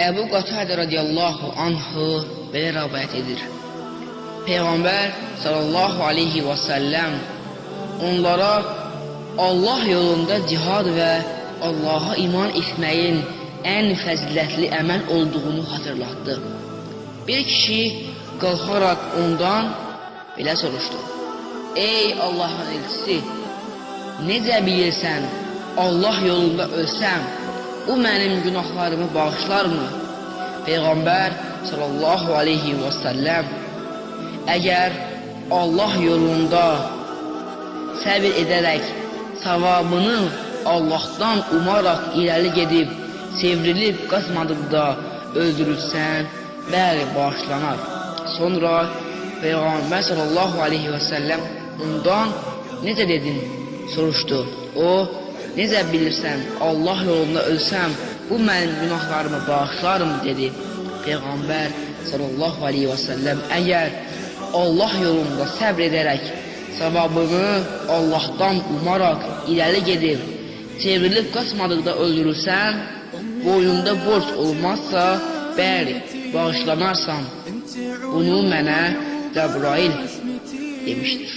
Əbu Qatadə radiyallahu anhu belə rəvayət edir. Peyğəmbər sallallahu aleyhi və səlləm onlara Allah yolunda cihad və Allaha iman etməyin ən fəzilətli əməl olduğunu xatırlatdı. Bir kişi qalxaraq ondan belə soruşdu. Ey Allahın elçisi, necə bilirsən Allah yolunda ölsəm, bu mənim günahlarımı bağışlarmı? Peyğəmbər sallallahu aleyhi və səlləm əgər Allah yolunda səbir edərək savabını Allahdan umaraq irəli gedib, çevrilib qaçmadıqda öldürülsən, bəli, bağışlanar. Sonra Peyğəmbər sallallahu aleyhi və səlləm ondan necə dedin soruşdu. O, Necə bilirsən, Allah yolunda ölsəm, bu mənim günahlarımı bağışlarım, dedi. Peyğəmbər sallallahu aleyhi və səlləm, əgər Allah yolunda səbr edərək, savabını Allahdan umaraq irəli gedib, çevrilib qaçmadıqda öldürürsən, boyunda borc olmazsa, bəli, bağışlanarsan. Bunu mənə Cəbrail demişdir.